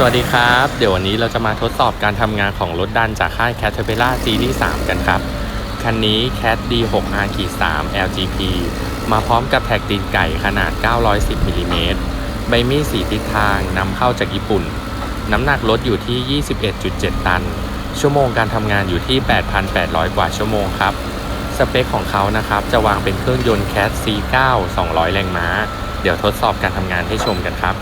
สวัสดีครับ เดี๋ยววันนี้เราจะมาทดสอบการทำงานของรถดันจากค่าย Caterpillar Series 3 กันครับ คันนี้ Cat D6R-3 LGP มาพร้อมกับแท็กตีนไก่ขนาด 910มิลลิเมตรใบมีดสีทิศทางนำเข้าจากญี่ปุ่น น้ำหนักรถอยู่ที่ 21.7 ตัน ชั่วโมงการทำงานอยู่ที่ 8,800 กว่าชั่วโมงครับ สเปคของเขานะครับ จะวางเป็นเครื่องยนต์ Cat C9 200 แรงม้า เดี๋ยวทดสอบการทำงานให้ชมกันครับ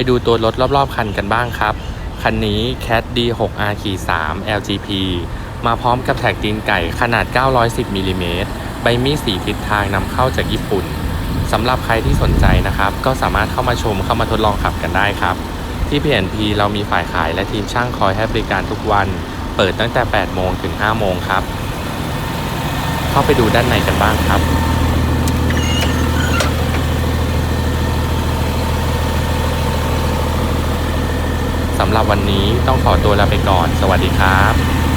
ไปดูตัวรถรอบๆ คันกันบ้างครับ คันนี้ Cat D6R-3 LGP มาพร้อมกับแท็กตีนไก่ขนาด 910มิลลิเมตรใบมีดสีทิศทางนำเข้าจากญี่ปุ่นสำหรับใครที่สนใจนะครับ ก็สามารถเข้ามาชมเข้ามาทดลองขับกันได้ครับ ที่ PNP เรามีฝ่ายขายและทีมช่างคอยให้บริการทุกวัน เปิดตั้งแต่ 8 โมงถึง 5 โมงครับ เข้าไปดูด้านในกันบ้างครับำหรับวันนี้ต้องขอตัวลาไปก่อน สวัสดีครับ